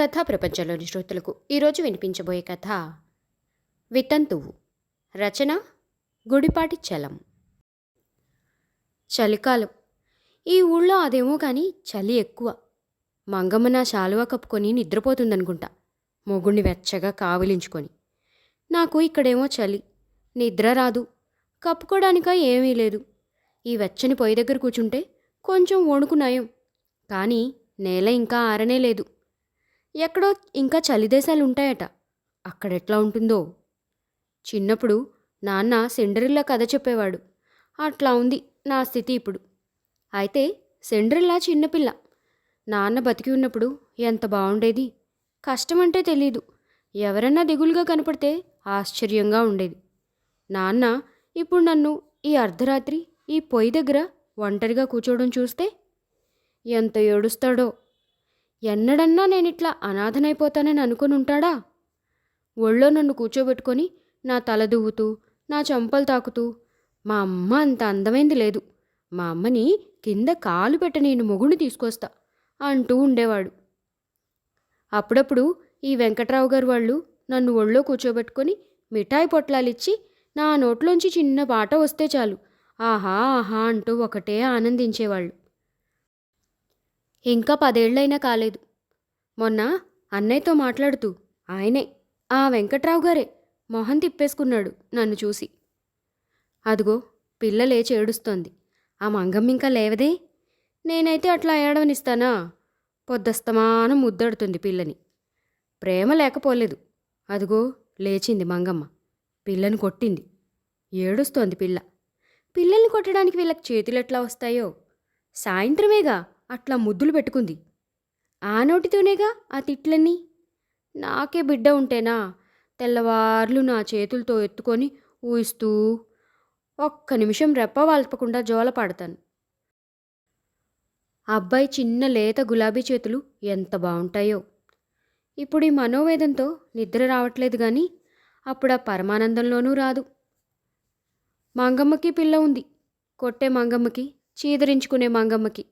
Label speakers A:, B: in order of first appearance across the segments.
A: కథా ప్రపంచంలోని శ్రోతలకు ఈరోజు వినిపించబోయే కథ వితంతువు. రచన గుడిపాటి చలం. చలికాలం. ఈ ఊళ్ళో అదేమో కానీ చలి ఎక్కువ. మంగమ్మ నా శాలువ కప్పుకొని నిద్రపోతుందనుకుంటా మొగుణ్ణి వెచ్చగా కావిలించుకొని. నాకు ఇక్కడేమో చలి నిద్ర రాదు కప్పుకోడానిక ఏమీ లేదు. ఈ వెచ్చని పొయ్యి దగ్గర కూర్చుంటే కొంచెం వణుకు నయం కానీ నేల ఇంకా ఆరనే లేదు. ఎక్కడో ఇంకా చలిదేశాలు ఉంటాయట. అక్కడెట్లా ఉంటుందో? చిన్నప్పుడు నాన్న సెండరిల్లా కథ చెప్పేవాడు. అట్లా ఉంది నా స్థితి ఇప్పుడు. అయితే సెండ్రిల్లా చిన్నపిల్ల. నాన్న బతికి ఉన్నప్పుడు ఎంత బాగుండేది కష్టమంటే తెలీదు. ఎవరన్నా దిగులుగా కనపడితే ఆశ్చర్యంగా ఉండేది. నాన్న ఇప్పుడు నన్ను ఈ అర్ధరాత్రి ఈ పొయ్యి దగ్గర ఒంటరిగా కూర్చోవడం చూస్తే ఎంత ఏడుస్తాడో. ఎన్నడన్నా నేనిట్లా అనాథనైపోతానని అనుకుని ఉంటాడా ఒళ్ళో నన్ను కూర్చోబెట్టుకొని నా తల దువ్వుతూ నా చెంపలు తాకుతూ మా అమ్మ అంత అందమైంది లేదు. మా అమ్మని కింద కాలు పెట్ట నేను మొగుడిని తీసుకొస్తా అంటూ ఉండేవాడు. అప్పుడప్పుడు ఈ వెంకట్రావు గారు వాళ్ళు నన్ను ఒళ్ళో కూర్చోబెట్టుకొని మిఠాయి పొట్లాలిచ్చి నా నోట్లోంచి చిన్న పాట వస్తే చాలు. ఆహా ఆహా అంటూ ఒకటే ఆనందించేవాళ్ళు. ఇంకా పదేళ్ళైనా కాలేదు. మొన్న అన్నయ్యతో మాట్లాడుతూ ఆయనే ఆ వెంకట్రావు గారే మొహం తిప్పేసుకున్నాడు నన్ను చూసి. అదిగో పిల్ల లేచి ఏడుస్తోంది. ఆ మంగమ్మ ఇంకా లేవదే? నేనైతే అట్లా ఏడవనిస్తానా? పొద్దస్తమానం ముద్దడుతుంది పిల్లని. ప్రేమ లేకపోలేదు. అదిగో లేచింది మంగమ్మ. పిల్లని కొట్టింది. ఏడుస్తోంది పిల్ల. పిల్లల్ని కొట్టడానికి వీళ్ళకి చేతులు ఎట్లా వస్తాయో? సాయంత్రమేగా? అట్లా ముద్దులు పెట్టుకుంది. ఆ నోటితోనేగా ఆ తిట్లన్నీ. నాకే బిడ్డ ఉంటేనా? తెల్లవార్లు నా చేతులతో ఎత్తుకొని ఊయిస్తూ ఒక్క నిమిషం రెప్ప వాల్పకుండా జోల పాడతాను. అబ్బాయి చిన్న లేత గులాబీ చేతులు ఎంత బాగుంటాయో ఇప్పుడు ఈ మనోవేదంతో నిద్ర రావట్లేదు కానీ అప్పుడు ఆ పరమానందంలోనూ రాదు. మంగమ్మకి పిల్ల ఉంది. కొట్టే మంగమ్మకి చీదరించుకునే మంగమ్మకి.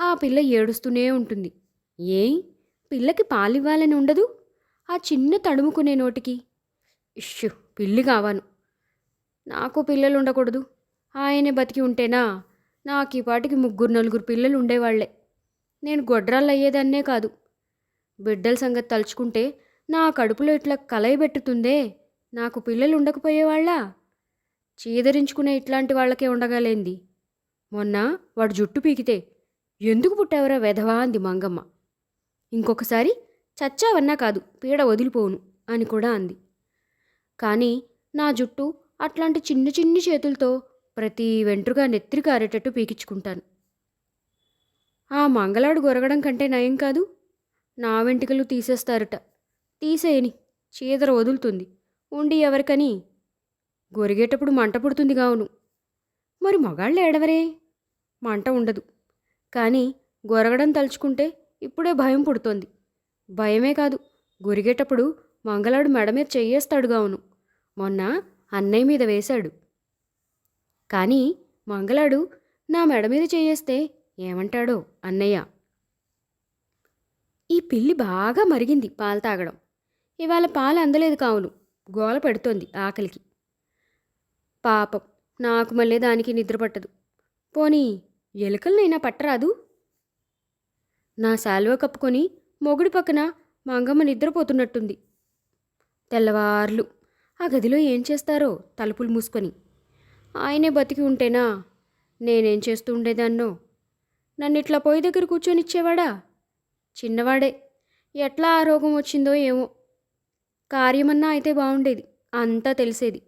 A: ఆ పిల్ల ఏడుస్తూనే ఉంటుంది. ఏ పిల్లకి పాలివ్వాలని ఉండదు? ఆ చిన్న తడుముకునే నోటికి. ఇష్యు పిల్లి కావాను. నాకు పిల్లలు ఉండకూడదు. ఆయనే బతికి ఉంటేనా? నాకు ఈ పాటికి ముగ్గురు నలుగురు పిల్లలు ఉండేవాళ్ళే. నేను గొడ్రాళ్ళు అయ్యేదాన్నే కాదు. బిడ్డల సంగతి తలుచుకుంటే నా కడుపులో ఇట్లా కలయబెట్టుతుందే నాకు పిల్లలు ఉండకపోయేవాళ్ళా? చీదరించుకునే ఇట్లాంటి వాళ్ళకే ఉండగలేంది? మొన్న వాడు జుట్టు పీకితే ఎందుకు పుట్టావురా వెధవా? అంది మంగమ్మ. ఇంకొకసారి చచ్చావన్నా కాదు పీడ వదిలిపోను అని కూడా అంది. కానీ నా జుట్టు అట్లాంటి చిన్న చిన్ని చేతులతో ప్రతి వెంట్రుగా నెత్తిరి కారేటట్టు పీకించుకుంటాను. ఆ మంగళాడు గొరగడం కంటే నయం కాదు. నా వెంట్రుకలు తీసేస్తారట. తీసేయని చీదర వదులుతుంది. ఉండి ఎవరికని? గొరిగేటప్పుడు మంట పుడుతుంది కావును మరి మగాళ్ళు ఏడవరే? మంట ఉండదు. కానీ గొరగడం తలుచుకుంటే ఇప్పుడే భయం పుడుతోంది. భయమే కాదు గొరిగేటప్పుడు మంగళాడు మెడ మీద చెయ్యేస్తాడుగావును. మొన్న అన్నయ్య మీద వేశాడు. కానీ మంగళాడు నా మెడ మీద చేయేస్తే ఏమంటాడో అన్నయ్య? ఈ పిల్లి బాగా మరిగింది పాలు తాగడం. ఇవాళ పాలు అందలేదు కావును. గోల పెడుతోంది ఆకలికి. పాపం నాకు మళ్ళీ దానికి నిద్ర పట్టదు. పోనీ ఎలుకలనైనా పట్టరాదు? నా శాలువ కప్పుకొని మొగుడి పక్కన మంగమ్మ నిద్రపోతున్నట్టుంది. తెల్లవార్లు. ఆ గదిలో ఏం చేస్తారో తలుపులు మూసుకొని. ఆయనే బతికి ఉంటేనా? నేనేం చేస్తూ ఉండేదాన్నో? నన్ను ఇట్లా పొయ్యి దగ్గర కూర్చొనిచ్చేవాడా? చిన్నవాడే. ఎట్లా ఆ రోగం వచ్చిందో ఏమో. కార్యమన్నా అయితే బాగుండేది అంతా తెలిసేది.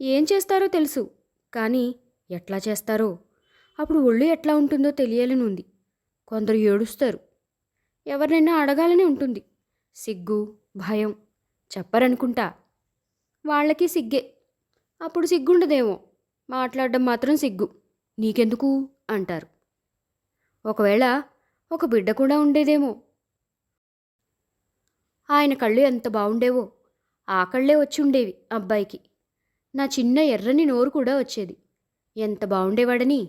A: ఏం చేస్తారో తెలుసు. కానీ ఎట్లా చేస్తారో అప్పుడు ఒళ్ళు ఎట్లా ఉంటుందో తెలియాలని ఉంది కొందరు ఏడుస్తారు. ఎవరినైనా అడగాలని ఉంటుంది. సిగ్గు భయం చెప్పరనుకుంటా. వాళ్ళకి సిగ్గే. అప్పుడు సిగ్గుండదేమో. మాట్లాడడం మాత్రం సిగ్గు. నీకెందుకు? అంటారు. ఒకవేళ ఒక బిడ్డ కూడా ఉండేదేమో. ఆయన కళ్ళు ఎంత బాగుండేవో ఆ కళ్ళే వచ్చి ఉండేవి అబ్బాయికి. నా చిన్న ఎర్రని నోరు కూడా వచ్చేది. ఎంత బాగుండేవాడని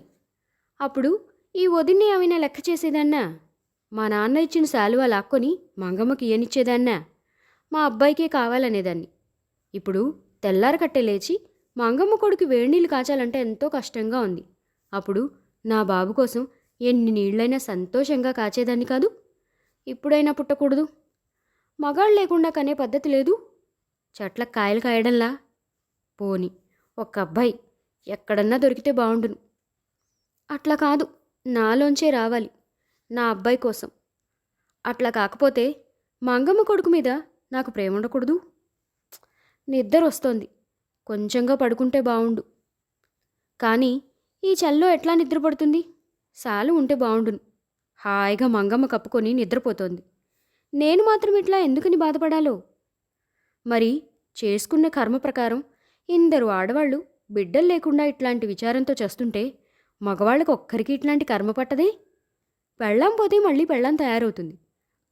A: అప్పుడు ఈ వదిన్ని ఏమైనా లెక్క చేసేదన్నా? మా నాన్న ఇచ్చిన శాలువా లాక్కొని మంగమ్మకి ఇయ్యనిచ్చేదాన్నా? మా అబ్బాయికే కావాలనేదాన్ని. ఇప్పుడు తెల్లార కట్టే లేచి మంగమ్మ కొడుకు వేడినీళ్ళు కాచాలంటే ఎంతో కష్టంగా ఉంది. అప్పుడు నా బాబు కోసం ఎన్ని నీళ్ళైనా సంతోషంగా కాచేదాన్ని కాదు? ఇప్పుడైనా పుట్టకూడదు? మగాళ్ళు లేకుండా కనే పద్ధతి లేదు? చెట్ల కాయలు కాయడంలా? పోని ఒక అబ్బాయి ఎక్కడన్నా దొరికితే బాగుండును అట్లా కాదు నాలోంచే రావాలి నా అబ్బాయి కోసం. అట్లా కాకపోతే మంగమ్మ కొడుకు మీద నాకు ప్రేమ ఉండకూడదు. నిద్ర వస్తోంది కొంచెంగా పడుకుంటే బావుండు. కానీ ఈ చల్లో ఎట్లా నిద్రపడుతుంది? సాలు ఉంటే బావుండును. హాయిగా మంగమ్మ కప్పుకొని నిద్రపోతోంది. నేను మాత్రం ఇట్లా ఎందుకని బాధపడాలో? మరి చేసుకున్న కర్మ ప్రకారం ఇందరు ఆడవాళ్ళు బిడ్డలు లేకుండా ఇట్లాంటి విచారంతో చేస్తుంటే మగవాళ్ళకి ఒక్కరికి ఇట్లాంటి కర్మ పట్టదే? పెళ్ళాం పోతే మళ్ళీ పెళ్ళాం తయారవుతుంది.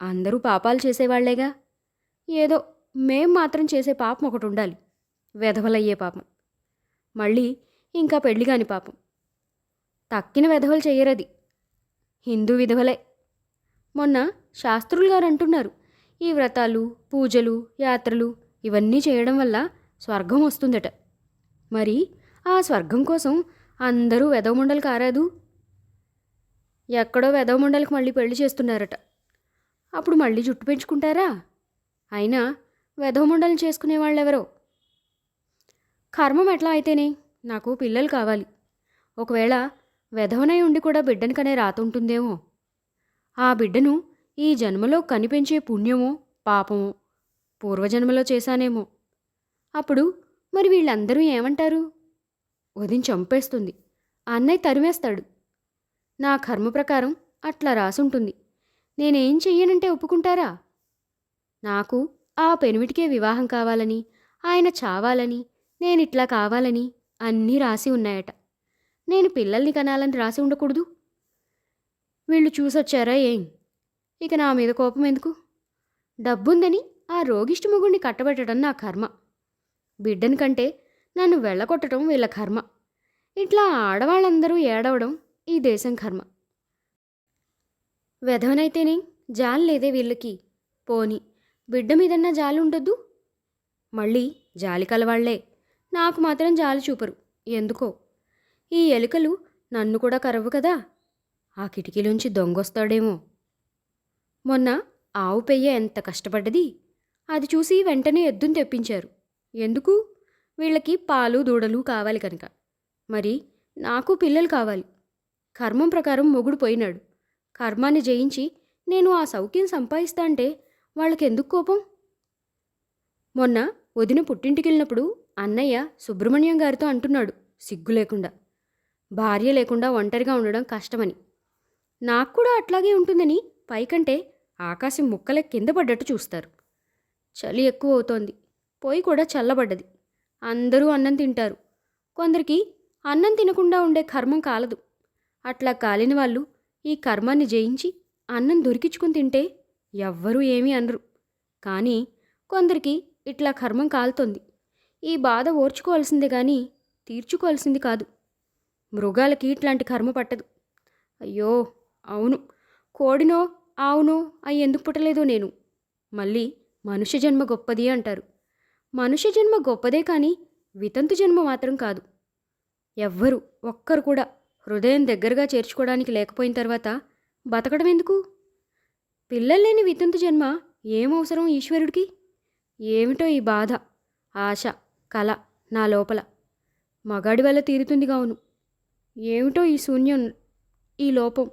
A: అందరూ పాపాలు చేసేవాళ్ళేగా? ఏదో మేం మాత్రం చేసే పాపం ఒకటి ఉండాలి. వెధవలయ్యే పాపం. మళ్ళీ ఇంకా పెళ్ళి కాని పాపం. తక్కిన వెధవలు చెయ్యరది. హిందూ విధవలే. మొన్న శాస్త్రులు గారు అంటున్నారు ఈ వ్రతాలు పూజలు యాత్రలు ఇవన్నీ చేయడం వల్ల స్వర్గం వస్తుందట. మరి ఆ స్వర్గం కోసం అందరూ వెదవముండలు కారాదు. ఎక్కడో వెదవముండలకు మళ్ళీ పెళ్ళి చేస్తున్నారట. అప్పుడు మళ్ళీ జుట్టు పెంచుకుంటారా? అయినా వెధవముండలు చేసుకునే వాళ్ళెవరో కర్మం ఎట్లా అయితేనే నాకు పిల్లలు కావాలి. ఒకవేళ వెధవనై ఉండి కూడా బిడ్డనికనే రాతుంటుందేమో ఉంటుందేమో? ఆ బిడ్డను ఈ జన్మలో కనిపించే పుణ్యమో పాపమో పూర్వజన్మలో చేశానేమో? అప్పుడు మరి వీళ్ళందరూ ఏమంటారు? వదిన చంపేస్తుంది. అన్నయ్య తరిమేస్తాడు. నా కర్మ ప్రకారం అట్లా రాసుంటుంది. నేనేం చెయ్యనంటే ఒప్పుకుంటారా? నాకు ఆ పెనిమిటికే వివాహం కావాలని ఆయన చావాలని నేనిట్లా కావాలని అన్నీ రాసి ఉన్నాయట. నేను పిల్లల్ని కనాలని రాసి ఉండకూడదు? వీళ్ళు చూసొచ్చారా ఏం? ఇక నా మీద కోపం ఎందుకు? డబ్బుందని ఆ రోగిష్టి మొగుడిని కట్టబెట్టడం నా కర్మ. బిడ్డని కంటే నన్ను వెళ్ళగొట్టడం వీళ్ళ కర్మ. ఇట్లా ఆడవాళ్ళందరూ ఏడవడం ఈ దేశం కర్మ. వెధవనైతేనే జాలు లేదే వీళ్ళకి. పోని బిడ్డ మీదన్నా జాలి ఉండొద్దు? మళ్ళీ జాలి కలవాళ్ళే. నాకు మాత్రం జాలి చూపరు. ఎందుకో? ఈ ఎలుకలు నన్ను కూడా కరవు కదా? ఆ కిటికీలోంచి దొంగొస్తాడేమో. మొన్న ఆవు పెయ్య ఎంత కష్టపడ్డది? అది చూసి వెంటనే ఎద్దును తెప్పించారు. ఎందుకు? వీళ్ళకి పాలు దూడలు కావాలి కనుక. మరి నాకు పిల్లలు కావాలి. కర్మం ప్రకారం మొగుడు పోయినాడు. కర్మాన్ని జయించి నేను ఆ సౌఖ్యం సంపాదిస్తా అంటే వాళ్ళకెందుకు కోపం? మొన్న వదిన పుట్టింటికెళ్ళినప్పుడు అన్నయ్య సుబ్రహ్మణ్యం గారితో అంటున్నాడు సిగ్గు లేకుండా. భార్య లేకుండా ఒంటరిగా ఉండడం కష్టమని. నాకు కూడా అట్లాగే ఉంటుందని పైకంటే ఆకాశం ముక్కల కింద పడ్డట్టు చూస్తారు. చలి ఎక్కువ అవుతోంది. పొయ్యి కూడా చల్లబడ్డది. అందరూ అన్నం తింటారు. కొందరికి అన్నం తినకుండా ఉండే కర్మం కాలదు. అట్లా కాలిన వాళ్ళు ఈ కర్మాన్ని జయించి అన్నం దొరికించుకుని తింటే ఎవ్వరూ ఏమీ అనరు. కానీ కొందరికి ఇట్లా కర్మం కాలుతోంది. ఈ బాధ ఓర్చుకోవాల్సిందే కానీ తీర్చుకోవాల్సింది కాదు. మృగాలకి ఇట్లాంటి కర్మ పట్టదు. అయ్యో అవును. కోడినో ఆవునో అవి ఎందుకు పుట్టలేదో నేను. మళ్ళీ మనుష్య జన్మ గొప్పది అంటారు. మనుష్య జన్మ గొప్పదే కానీ వితంతు జన్మ మాత్రం కాదు. ఎవ్వరు ఒక్కరు కూడా హృదయం దగ్గరగా చేర్చుకోవడానికి లేకపోయిన తర్వాత బతకడం ఎందుకు? పిల్లల్లేని వితంతు జన్మ ఏమవసరం ఈశ్వరుడికి? ఏమిటో ఈ బాధ ఆశ కళ నా లోపల. మగాడి వల్ల తీరుతుంది కావును ఏమిటో ఈ శూన్యం ఈ లోపం.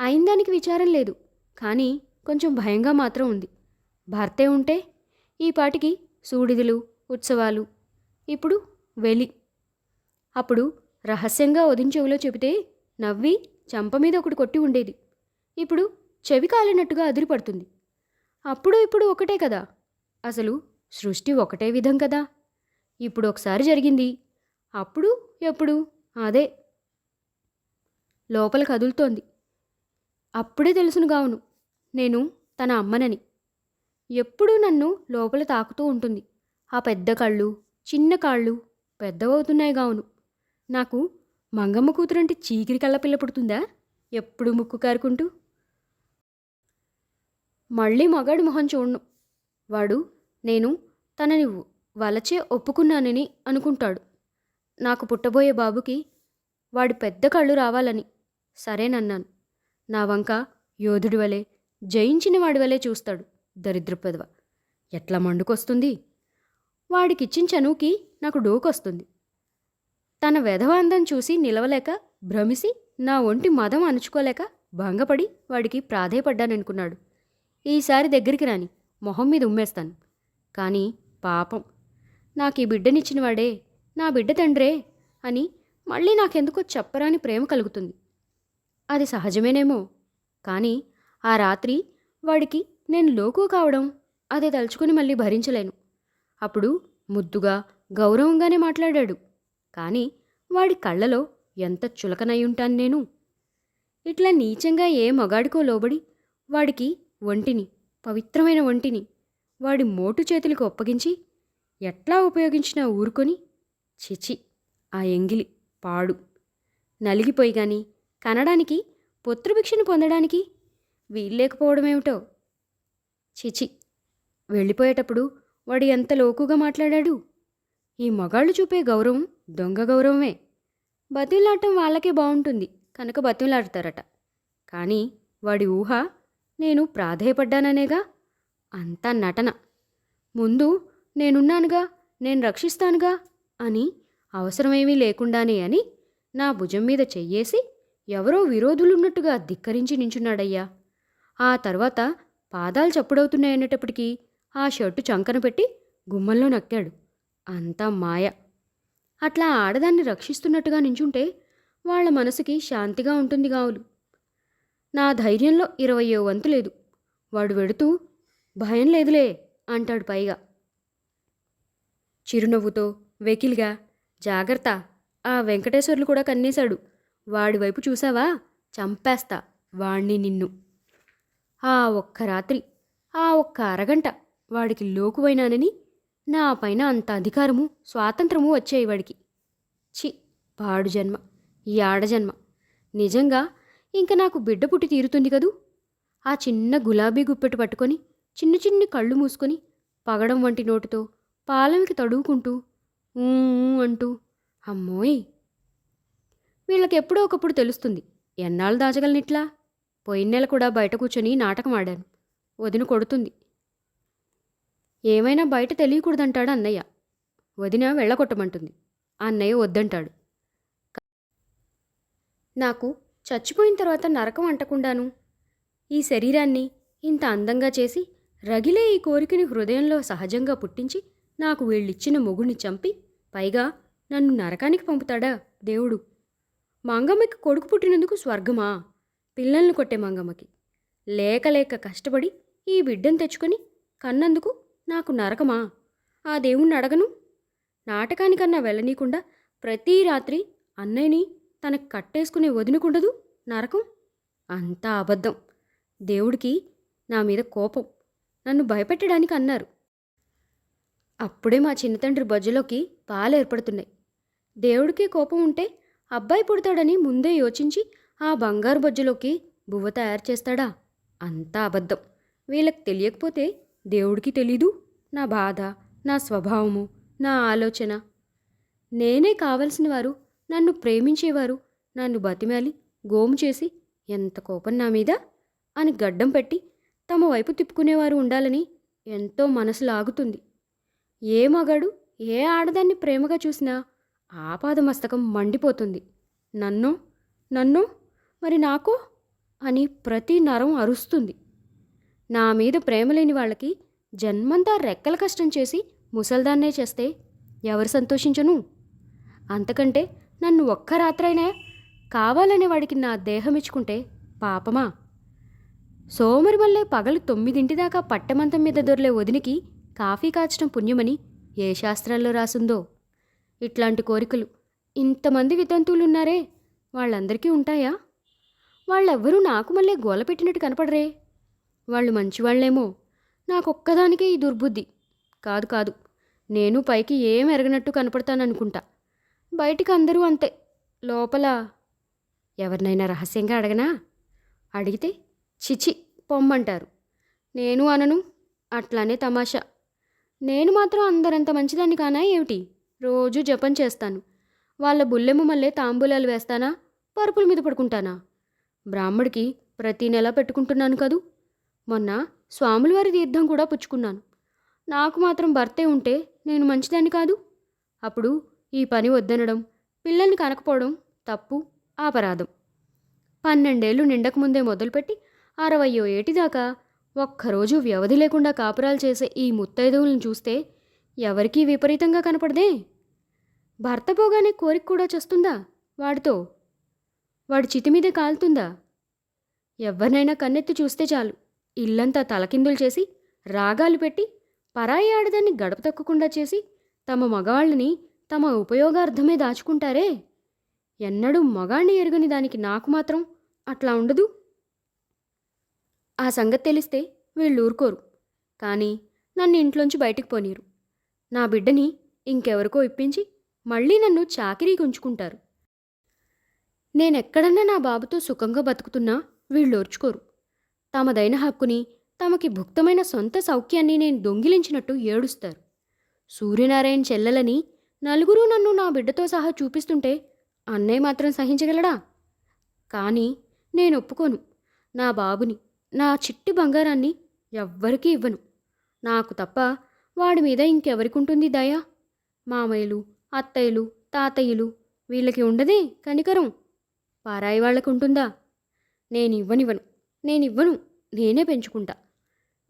A: అయిందానికి విచారం లేదు కానీ కొంచెం భయంగా మాత్రం ఉంది. భర్తే ఉంటే ఈ పాటికి సూడిదులు ఉత్సవాలు. ఇప్పుడు వెలి. అప్పుడు రహస్యంగా వదించెవిలో చెబితే నవ్వి చంప మీద ఒకటి కొట్టి ఉండేది. ఇప్పుడు చెవి కాలినట్టుగా అదిరిపడుతుంది. అప్పుడు ఇప్పుడు ఒకటే కదా. అసలు సృష్టి ఒకటే విధం కదా. ఇప్పుడు ఒకసారి జరిగింది. అప్పుడు ఎప్పుడు? అదే. లోపల కదులుతోంది. అప్పుడే తెలుసును గావును. నేను తన అమ్మనని. ఎప్పుడూ నన్ను లోపల తాకుతూ ఉంటుంది. ఆ పెద్ద కళ్ళు చిన్న కాళ్ళు పెద్దవవుతున్నాయి గావును. నాకు మంగమ్మ కూతురంటే చీకిరి కళ్ళ పిల్ల పుడుతుందా? ఎప్పుడు ముక్కు కారుకుంటూ? మళ్ళీ మగాడి మొహం చూడను. వాడు నేను తనని వలచే ఒప్పుకున్నానని అనుకుంటాడు. నాకు పుట్టబోయే బాబుకి వాడి పెద్ద కళ్ళు రావాలని సరేనన్నాను. నా వంక యోధుడి వలె జయించిన వాడి వలె చూస్తాడు. దరిద్రపెదవ. ఎట్లా మండుకొస్తుంది? వాడికిచ్చిన చనువుకి నాకు డోకొస్తుంది. తన వెధవాందం చూసి నిలవలేక భ్రమిసి నా ఒంటి మదం అణుచుకోలేక భంగపడి వాడికి ప్రాధేయపడ్డాననుకున్నాడు. ఈసారి దగ్గరికి రాని మొహం మీద ఉమ్మేస్తాను. కానీ పాపం. నాకు ఈ బిడ్డనిచ్చిన వాడే నా బిడ్డ తండ్రే అని మళ్ళీ నాకెందుకో చెప్పరాని ప్రేమ కలుగుతుంది. అది సహజమేనేమో. కానీ ఆ రాత్రి వాడికి నేను లోకు కావడం అదే తలుచుకుని మళ్ళీ భరించలేను. అప్పుడు ముద్దుగా గౌరవంగానే మాట్లాడాడు. కానీ వాడి కళ్ళలో ఎంత చులకనై ఉంటాను నేను? ఇట్లా నీచంగా ఏ మగాడికో లోబడి వాడికి ఒంటిని పవిత్రమైన ఒంటిని వాడి మోటు చేతులకు ఒప్పగించి ఎట్లా ఉపయోగించినా ఊరుకొని చిచి ఆ ఎంగిలి పాడు. నలిగిపోయి కానీ కనడానికి పుత్రభిక్షను పొందడానికి వీల్లేకపోవడమేమిటో? చిచి. వెళ్ళిపోయేటప్పుడు వాడు ఎంత లోకుగా మాట్లాడాడు. ఈ మగాళ్ళు చూపే గౌరవం దొంగ గౌరవమే. బతిలాడటం వాళ్ళకే బాగుంటుంది కనుక బతిలాడతారట. కానీ వాడి ఊహ నేను ప్రాధేయపడ్డాననేగా? అంతా నటన. ముందు నేనున్నానుగా నేను రక్షిస్తానుగా అని అవసరమేమీ లేకుండానే అని నా భుజం మీద చెయ్యేసి ఎవరో విరోధులున్నట్టుగా ధిక్కరించి నించున్నాడయ్యా. ఆ తర్వాత పాదాలు చప్పుడవుతున్నాయనేటప్పటికీ ఆ షర్టు చంకన పెట్టి గుమ్మంలో నక్కాడు. అంతా మాయ. అట్లా ఆడదాన్ని రక్షిస్తున్నట్టుగా నించుంటే వాళ్ళ మనసుకి శాంతిగా ఉంటుంది గావులు. నా ధైర్యంలో ఇరవయో వంతు లేదు. వాడు వెడుతూ భయం లేదులే అంటాడు పైగా. చిరునవ్వుతో వెకిల్గా జాగ్రత్త ఆ వెంకటేశ్వర్లు కూడా కన్నేశాడు. వాడి వైపు చూసావా? చంపేస్తా వాణ్ణి నిన్ను. ఆ ఒక్క రాత్రి ఆ ఒక్క అరగంట వాడికి లోకువైనానని నా పైన అంత అధికారము స్వాతంత్రము వచ్చాయి వాడికి. చి పాడు జన్మ ఈ ఆడజన్మ నిజంగా ఇంక నాకు బిడ్డ పుట్టి తీరుతుంది కదూ? ఆ చిన్న గులాబీ గుప్పెట్టు పట్టుకొని చిన్న చిన్న కళ్ళు మూసుకొని పగడం వంటి నోటితో పాలమికి తడువుకుంటూ ఊ అంటూ అమ్మోయ్! వీళ్ళకెప్పుడో ఒకప్పుడు తెలుస్తుంది ఎన్నాళ్ళు దాచగలనిట్లా? పోయిన నెల కూడా బయట కూర్చొని నాటకం ఆడాను. వదిన కొడుతుంది. ఏమైనా బయట తెలియకూడదంటాడు అన్నయ్య. వదిన వెళ్ళగొట్టమంటుంది. అన్నయ్య వద్దంటాడు. నాకు చచ్చిపోయిన తర్వాత నరకం అంటకుండాను. ఈ శరీరాన్ని ఇంత అందంగా చేసి రగిలే ఈ కోరికని హృదయంలో సహజంగా పుట్టించి నాకు వీళ్ళిచ్చిన మొగుడిని చంపి పైగా నన్ను నరకానికి పంపుతాడా దేవుడు? మంగమ్మకి కొడుకు పుట్టినందుకు స్వర్గమా? పిల్లల్ని కొట్టే మంగమ్మకి. లేక లేక కష్టపడి ఈ బిడ్డను తెచ్చుకొని కన్నందుకు నాకు నరకమా? ఆ దేవుణ్ణి అడగను? నాటకానికన్నా వెళ్ళనీకుండా ప్రతి రాత్రి అన్నయ్యని తనకు కట్టేసుకునే వదినకుండదు నరకం? అంతా అబద్ధం. దేవుడికి నా మీద కోపం. నన్ను భయపెట్టడానికి అన్నారు. అప్పుడే మా చిన్నతండ్రి బజ్జలోకి పాలు ఏర్పడుతున్నాయి. దేవుడికి కోపం ఉంటే అబ్బాయి పుడతాడని ముందే యోచించి ఆ బంగారు బొజ్జలోకి బువ్వ తయారు చేస్తాడా? అంతా అబద్ధం. వీళ్ళకి తెలియకపోతే దేవుడికి తెలీదు? నా బాధ నా స్వభావము నా ఆలోచన. నేనే కావలసిన వారు నన్ను ప్రేమించేవారు నన్ను బతిమాలి గోము చేసి ఎంత కోపం నా మీద? అని గడ్డం పెట్టి తమ వైపు తిప్పుకునేవారు ఉండాలని ఎంతో మనసు లాగుతుంది. ఏ మగాడు ఏ ఆడదాన్ని ప్రేమగా చూసినా ఆపాదమస్తకం మండిపోతుంది. నన్ను నన్ను మరి నాకు? అని ప్రతి నరం అరుస్తుంది. నా మీద ప్రేమ లేని వాళ్ళకి జన్మంతా రెక్కల కష్టం చేసి ముసల్దాన్నే చేస్తే ఎవరు సంతోషించను? అంతకంటే నన్ను ఒక్క రాత్రైనా కావాలనే వాడికి నా దేహం ఇచ్చుకుంటే పాపమా? సోమరిమల్లే పగలు తొమ్మిదింటి దాకా పట్టమంతం మీద దొరలే వదినికి కాఫీ కాచడం పుణ్యమని ఏ శాస్త్రాల్లో రాసుందో? ఇట్లాంటి కోరికలు ఇంతమంది వితంతువులున్నారే వాళ్ళందరికీ ఉంటాయా? వాళ్ళెవ్వరూ నాకు మళ్ళీ గోల పెట్టినట్టు కనపడరే. వాళ్ళు మంచివాళ్ళేమో నాకొక్కదానికే ఈ దుర్బుద్ధి. కాదు కాదు. నేను పైకి ఏం ఎరగనట్టు కనపడతాననుకుంటా. బయటికి అందరూ అంతే. లోపల ఎవరినైనా రహస్యంగా అడగనా? అడిగితే చిచి పొమ్మంటారు. నేను అనను అట్లానే తమాషా. నేను మాత్రం అందరంత మంచిదాన్ని కానా ఏమిటి? రోజు జపం చేస్తాను. వాళ్ళ బుల్లెమ్మ మళ్ళీ తాంబూలాలు వేస్తానా? పరుపుల మీద పడుకుంటానా? బ్రాహ్మడికి ప్రతి నెల పెట్టుకుంటున్నాను కదూ? మొన్న స్వాముల వారి తీర్థం కూడా పుచ్చుకున్నాను. నాకు మాత్రం భర్తే ఉంటే నేను మంచిదాన్ని కాదు. అప్పుడు ఈ పని వద్దనడం పిల్లల్ని కనకపోవడం తప్పు అపరాధం పన్నెండేళ్ళు నిండకముందే మొదలుపెట్టి అరవయో ఏటిదాకా ఒక్కరోజు వ్యవధి లేకుండా కాపురాలు చేసే ఈ ముత్తైదువులను చూస్తే ఎవరికీ విపరీతంగా కనపడదే? భర్త పోగానే కోరిక కూడా చేస్తుందా వాడితో? వాడి చితిమీదే కాలుతుందా? ఎవరినైనా కన్నెత్తి చూస్తే చాలు. ఇల్లంతా తలకిందులు చేసి రాగాలు పెట్టి పరాయి ఆడదాన్ని గడపతక్కకుండా చేసి తమ మగవాళ్ళని తమ ఉపయోగార్థమే దాచుకుంటారే? ఎన్నడూ మగాణ్ణి ఎరుగని దానికి నాకు మాత్రం అట్లా ఉండదు. ఆ సంగతి తెలిస్తే వీళ్ళు ఊరుకోరు. కానీ నన్ను ఇంట్లోంచి బయటికి పోనీరు. నా బిడ్డని ఇంకెవరికో ఇప్పించి మళ్ళీ నన్ను చాకిరీకి ఉంచుకుంటారు నేనెక్కడన్నా నా బాబుతో సుఖంగా బతుకుతున్నా వీళ్ళు ఓర్చుకోరు. తమదైన హక్కుని తమకి భుక్తమైన సొంత సౌఖ్యాన్ని నేను దొంగిలించినట్టు ఏడుస్తారు. సూర్యనారాయణ చెల్లెలని నలుగురు నన్ను నా బిడ్డతో సహా చూపిస్తుంటే అన్నయ్య మాత్రం సహించగలడా? కానీ నేను ఒప్పుకోను నా బాబుని నా చిట్టి బంగారాన్ని ఎవ్వరికీ ఇవ్వను. నాకు తప్ప వాడి మీద ఇంకెవరికుంటుంది దయ? మామయ్యలు అత్తయ్యలు తాతయ్యలు వీళ్ళకి ఉండదే కనికరం. పారాయి వాళ్ళకు ఉంటుందా నేను ఇవ్వనివ్వను నేను ఇవ్వను నేనే పెంచుకుంటా.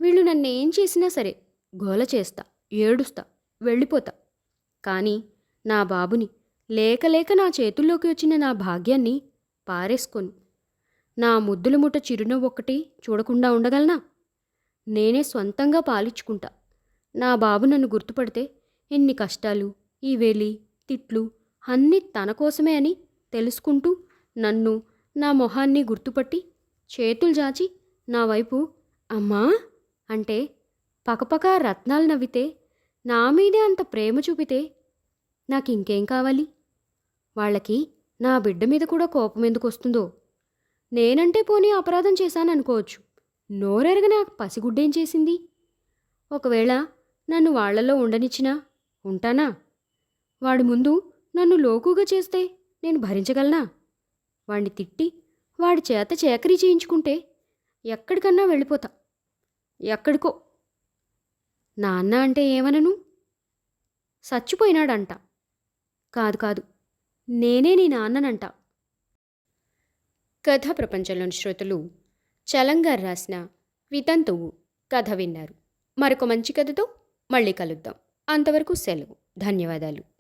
A: వీళ్ళు నన్ను ఏం చేసినా సరే గోల చేస్తా ఏడుస్తా వెళ్ళిపోతా. కానీ నా బాబుని లేక లేక నా చేతుల్లోకి వచ్చిన నా భాగ్యాన్ని పారేసుకొని నా ముద్దుల ముట్ట చిరునవ్వు ఒక్కటి చూడకుండా ఉండగలనా? నేనే స్వంతంగా పాలిచ్చుకుంటా. నా బాబు నన్ను గుర్తుపడితే ఎన్ని కష్టాలు ఈ వేలి తిట్లు అన్నీ తన కోసమే అని తెలుసుకుంటూ నన్ను నా మొహాన్ని గుర్తుపట్టి చేతులు జాచి నా వైపు అమ్మా అంటే పకపక రత్నాలు నవ్వితే నా మీదే అంత ప్రేమ చూపితే నాకు ఇంకేం కావాలి? వాళ్ళకి నా బిడ్డ మీద కూడా కోపం ఎందుకు వస్తుందో? నేనంటే పోనీ అపరాధం చేశాననుకోవచ్చు నోరెరగని ఆ పసిగుడ్డేం చేసింది? ఒకవేళ నన్ను వాళ్ళలో ఉండనిచ్చినా ఉంటానా? వాడి ముందు నన్ను లోకుగా చేస్తే నేను భరించగలనా? వాణ్ణి తిట్టి వాడి చేత చేకరీ చేయించుకుంటే ఎక్కడికన్నా వెళ్ళిపోతా. ఎక్కడికో. నాన్న అంటే ఏమనను? చచ్చిపోయినాడంట. కాదు కాదు. నేనే నీ నాన్ననంట. కథా ప్రపంచంలోని శ్రోతలు చలంగారు రాసిన వితంతువు కథ విన్నారు. మరొక మంచి కథతో మళ్ళీ కలుద్దాం. అంతవరకు సెలవు. ధన్యవాదాలు.